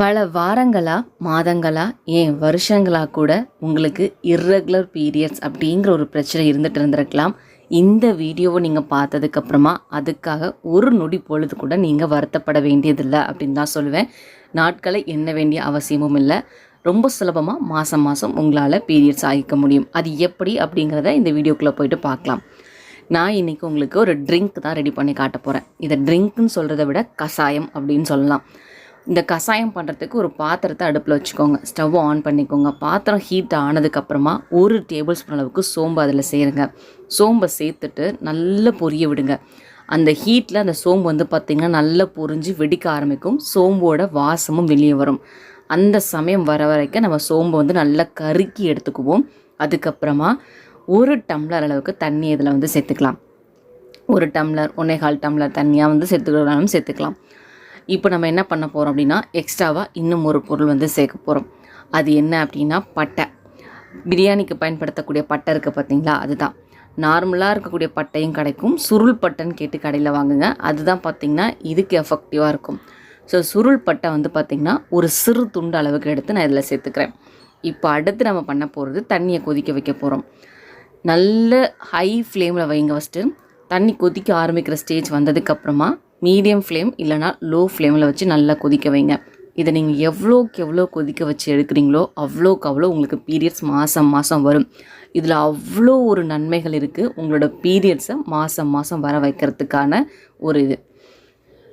பல வாரங்களா மாதங்களா ஏன் வருஷங்களா கூட உங்களுக்கு இர்ரெகுலர் பீரியட்ஸ் அப்படிங்கிற ஒரு பிரச்சனை இருந்துட்டு இருந்திருக்கலாம். இந்த வீடியோவை நீங்கள் பார்த்ததுக்கப்புறமா அதுக்காக ஒரு நொடி பொழுது கூட நீங்கள் வருத்தப்பட வேண்டியதில்லை அப்படின்னு தான் சொல்லுவேன். நாட்களை எண்ண வேண்டிய அவசியமும் இல்லை. ரொம்ப சுலபமாக மாதம் மாதம் உங்களால் பீரியட்ஸ் ஆகிக்க முடியும். அது எப்படி அப்படிங்கிறத இந்த வீடியோக்குள்ளே போயிட்டு பார்க்கலாம். நான் இன்றைக்கி உங்களுக்கு ஒரு ட்ரிங்க் தான் ரெடி பண்ணி காட்ட போகிறேன் இதை ட்ரிங்க்னு சொல்கிறத விட கஷாயம் அப்படின்னு சொல்லலாம். இந்த கஷாயம் பண்ணுறதுக்கு ஒரு பாத்திரத்தை அடுப்பில் வச்சுக்கோங்க. ஸ்டவ் ஆன் பண்ணிக்கோங்க. பாத்திரம் ஹீட் ஆனதுக்கப்புறமா ஒரு டேபிள் ஸ்பூன் அளவுக்கு சோம்பு அதில் சேருங்க. சோம்பை சேர்த்துட்டு நல்லா பொரிய விடுங்க. அந்த ஹீட்டில் அந்த சோம்பு வந்து பார்த்திங்கன்னா நல்லா பொரிஞ்சு வெடிக்க ஆரம்பிக்கும். சோம்போட வாசமும் வெளியே வரும். அந்த சமயம் வர வரைக்கும் நம்ம சோம்பை வந்து நல்லா கருக்கி எடுத்துக்குவோம். அதுக்கப்புறமா ஒரு டம்ளர் அளவுக்கு தண்ணி இதில் வந்து சேர்த்துக்கலாம். ஒரு டம்ளர் ஒன்றே கால் டம்ளர் தண்ணியாக வந்து சேர்த்துக்கிறனாலும் சேர்த்துக்கலாம். இப்போ நம்ம என்ன பண்ண போகிறோம் அப்படின்னா எக்ஸ்ட்ராவாக இன்னும் ஒரு பொருள் வந்து சேர்க்க போகிறோம் அது என்ன அப்படின்னா பட்டை. பிரியாணிக்கு பயன்படுத்தக்கூடிய பட்டை இருக்குது பார்த்தீங்களா? அதுதான். நார்மலாக இருக்கக்கூடிய பட்டையும் கிடைக்கும். சுருள் பட்டைன்னு கேட்டு கடையில் வாங்குங்க. அதுதான் பார்த்திங்கன்னா இதுக்கு எஃபெக்டிவாக இருக்கும். ஸோ சுருள் பட்டை வந்து பார்த்திங்கன்னா ஒரு சிறு துண்டு அளவுக்கு எடுத்து நான் இதில் சேர்த்துக்கிறேன். இப்போ அடுத்து நம்ம பண்ண போகிறது தண்ணியை கொதிக்க வைக்க போகிறோம் நல்ல ஹை ஃப்ளேமில் வைங்க ஃபஸ்ட்டு தண்ணி கொதிக்க ஆரம்பிக்கிற ஸ்டேஜ் வந்ததுக்கப்புறமா மீடியம் ஃப்ளேம் இல்லைனா லோ ஃப்ளேமில் வச்சு நல்லா கொதிக்க வைங்க. இதை நீங்கள் எவ்வளோக்கு எவ்வளோ கொதிக்க வச்சு எடுக்கிறீங்களோ அவ்வளோக்கு அவ்வளோ உங்களுக்கு பீரியட்ஸ் மாதம் மாதம் வரும். இதில் அவ்வளோ ஒரு நன்மைகள் இருக்குது உங்களோட பீரியட்ஸை மாதம் மாதம் வர வைக்கிறதுக்கான ஒரு இது.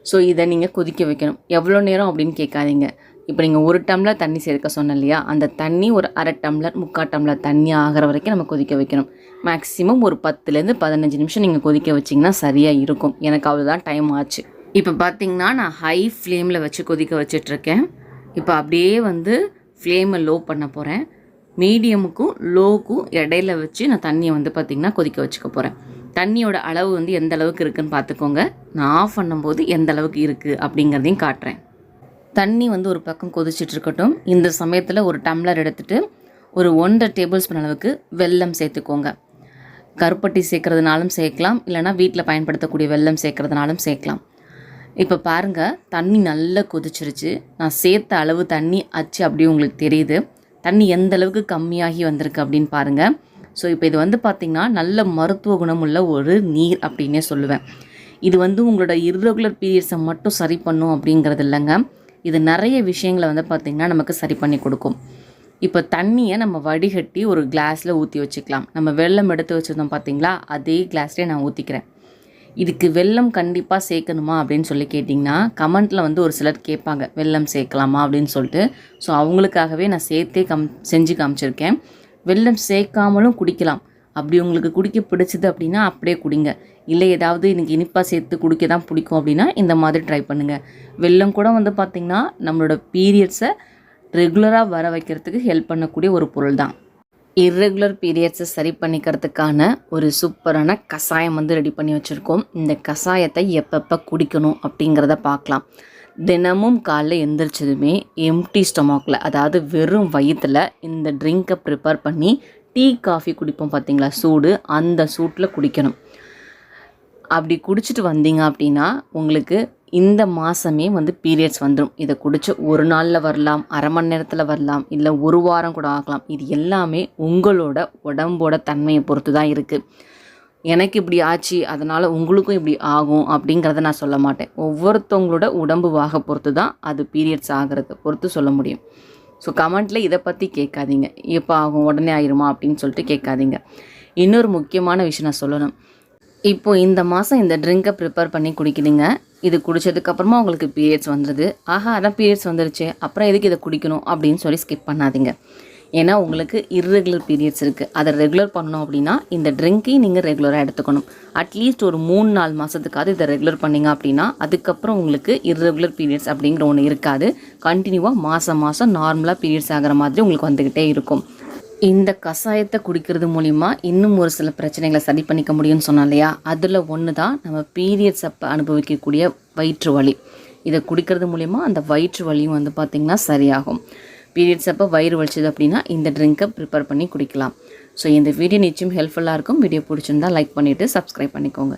ஸோ இதை நீங்கள் கொதிக்க வைக்கணும். எவ்வளோ நேரம் அப்படின்னு கேட்காதீங்க. இப்போ நீங்கள் ஒரு டம்ளர் தண்ணி சேர்க்க சொன்னேன் இல்லையா? அந்த தண்ணி ஒரு அரை டம்ளர் முக்கால் டம்ளர் தண்ணி ஆகிற வரைக்கும் நம்ம கொதிக்க வைக்கணும். மேக்ஸிமம் ஒரு பத்துலேருந்து பதினஞ்சு நிமிஷம் நீங்கள் கொதிக்க வச்சிங்கன்னா சரியாக இருக்கும். எனக்கு அவ்வளோதான் டைம் ஆச்சு. இப்போ பார்த்தீங்கன்னா நான் ஹை ஃப்ளேமில் வச்சு கொதிக்க வச்சிட்ருக்கேன். இப்போ அப்படியே வந்து ஃப்ளேமை லோ பண்ண போகிறேன் மீடியமுக்கும் லோக்கும் இடையில வச்சு நான் தண்ணியை வந்து பார்த்திங்கன்னா கொதிக்க வச்சுக்க போகிறேன் தண்ணியோட அளவு வந்து எந்த அளவுக்கு இருக்குதுன்னு பார்த்துக்கோங்க நான் ஆஃப் பண்ணும்போது எந்த அளவுக்கு இருக்குது அப்படிங்கிறதையும் காட்டுறேன். தண்ணி வந்து ஒரு பக்கம் கொதிச்சுட்டு இருக்கட்டும் இந்த சமயத்தில் ஒரு டம்ளர் எடுத்துகிட்டு ஒரு ஒன்றரை டேபிள் ஸ்பூன் அளவுக்கு வெல்லம் சேர்த்துக்கோங்க. கருப்பட்டி சேர்க்கறதுனாலும் சேர்க்கலாம் இல்லைனா வீட்டில் பயன்படுத்தக்கூடிய வெல்லம் சேர்க்கறதுனாலும் சேர்க்கலாம். இப்போ பாருங்கள் தண்ணி நல்லா கொதிச்சிருச்சு. நான் சேர்த்த அளவு தண்ணி அச்சு அப்படியே உங்களுக்கு தெரியுது. தண்ணி எந்த அளவுக்கு கம்மியாகி வந்திருக்கு அப்படின்னு பாருங்கள் ஸோ இப்போ இது வந்து பார்த்திங்கன்னா நல்ல மருத்துவ குணமுள்ள ஒரு நீர் அப்படின்னே சொல்லுவேன். இது வந்து உங்களோட இர்ரெகுலர் பீரியட்ஸை மட்டும் சரி பண்ணும் அப்படிங்கிறது இல்லைங்க. இது நிறைய விஷயங்களை வந்து பார்த்திங்கன்னா நமக்கு சரி பண்ணி கொடுக்கும். இப்போ தண்ணியை நம்ம வடிகட்டி ஒரு கிளாஸில் ஊற்றி வச்சுக்கலாம். நம்ம வெள்ளம் எடுத்து வச்சுருந்தோம் பார்த்தீங்களா? அதே கிளாஸ்லேயே நான் ஊற்றிக்கிறேன் இதுக்கு வெல்லம் கண்டிப்பாக சேர்க்கணுமா அப்படின்னு சொல்லி கேட்டிங்கன்னா கமெண்ட்டில் வந்து ஒரு சிலர் கேட்பாங்க வெள்ளம் சேர்க்கலாமா? அப்படின்னு சொல்லிட்டு. ஸோ அவங்களுக்காகவே நான் சேர்த்தே கம் செஞ்சு காமிச்சிருக்கேன். வெல்லம் சேர்க்காமலும் குடிக்கலாம். அப்படி உங்களுக்கு குடிக்க பிடிச்சிது அப்படின்னா அப்படியே குடிங்க. இல்லை ஏதாவது எனக்கு இனிப்பாக சேர்த்து குடிக்க தான் பிடிக்கும் அப்படின்னா இந்த மாதிரி ட்ரை பண்ணுங்கள் வெள்ளம் கூட வந்து பார்த்திங்கன்னா நம்மளோட பீரியட்ஸை ரெகுலராக வர வைக்கிறதுக்கு ஹெல்ப் பண்ணக்கூடிய ஒரு பொருள் தான். இர்ரெகுலர் பீரியட்ஸை சரி பண்ணிக்கிறதுக்கான ஒரு சூப்பரான கஷாயம் வந்து ரெடி பண்ணி வச்சுருக்கோம். இந்த கஷாயத்தை எப்பப்போ குடிக்கணும் அப்படிங்கிறத பார்க்கலாம். தினமும் காலைல எந்திரிச்சதுமே எம்டி ஸ்டொமாக்கில் அதாவது வெறும் வயிற்றில் இந்த ட்ரிங்கை ப்ரிப்பேர் பண்ணி டீ காஃபி குடிப்போம் பார்த்தீங்களா சூடு. அந்த சூட்டில் குடிக்கணும். அப்படி குடிச்சிட்டு வந்தீங்க அப்படின்னா உங்களுக்கு இந்த மாதமே வந்து பீரியட்ஸ் வந்துடும் இதை குடிச்சு ஒரு நாளில் வரலாம் அரை மணி நேரத்தில் வரலாம் இல்லை ஒரு வாரம் கூட ஆகலாம். இது எல்லாமே உங்களோட உடம்போட தன்மையை பொறுத்து தான் இருக்குது எனக்கு இப்படி ஆச்சு அதனால் உங்களுக்கும் இப்படி ஆகும் அப்படிங்கிறத நான் சொல்ல மாட்டேன். ஒவ்வொருத்தவங்களோட உடம்பு வாக பொறுத்து தான் அது பீரியட்ஸ் ஆகிறத பொறுத்து சொல்ல முடியும். ஸோ கமெண்ட்டில் இதை பற்றி கேட்காதீங்க. எப்போ ஆகும் உடனே ஆயிருமா அப்படின்னு சொல்லிட்டு கேட்காதீங்க. இன்னொரு முக்கியமான விஷயம் நான் சொல்லணும். இப்போ இந்த மாதம் இந்த ட்ரிங்கை ப்ரிப்பேர் பண்ணி குடிக்கிறீங்க. இது குடித்ததுக்கப்புறமா உங்களுக்கு பீரியட்ஸ் வந்துடுது ஆஹா அதான் பீரியட்ஸ் வந்துருச்சு. அப்புறம் எதுக்கு இதை குடிக்கணும் அப்படின்னு சொல்லி ஸ்கிப் பண்ணாதீங்க. ஏன்னா உங்களுக்கு இர்ரெகுலர் பீரியட்ஸ் இருக்குது அதை ரெகுலர் பண்ணணும் அப்படின்னா இந்த ட்ரிங்க்கையும் நீங்கள் ரெகுலராக எடுத்துக்கணும். அட்லீஸ்ட் ஒரு மூணு நாலு மாதத்துக்காவது இதை ரெகுலர் பண்ணிங்க அப்படின்னா அதுக்கப்புறம் உங்களுக்கு இர்ரெகுலர் பீரியட்ஸ் அப்படிங்கிற ஒன்று இருக்காது. கண்டினியூவாக மாதம் மாதம் நார்மலாக பீரியட்ஸ் ஆகிற மாதிரி உங்களுக்கு வந்துக்கிட்டே இருக்கும். இந்த கஷாயத்தை குடிக்கிறது மூலிமா இன்னும் ஒரு சில பிரச்சனைகளை சரி பண்ணிக்க முடியும்னு சொன்னோம் இல்லையா? அதில் ஒன்று தான் நம்ம பீரியட்ஸ் அப்போ அனுபவிக்கக்கூடிய வயிற்று வலி. இதை குடிக்கிறது மூலிமா அந்த வயிற்று வலியும் வந்து பார்த்திங்கன்னா சரியாகும். பீரியட்ஸ் அப்போ வயிறு வலிச்சது அப்படின்னா இந்த ட்ரிங்க்கை ப்ரிப்பேர் பண்ணி குடிக்கலாம். ஸோ இந்த வீடியோ நிச்சயம் ஹெல்ப்ஃபுல்லாக இருக்கும். வீடியோ பிடிச்சிருந்தா லைக் பண்ணிவிட்டு சப்ஸ்கிரைப் பண்ணிக்கோங்க.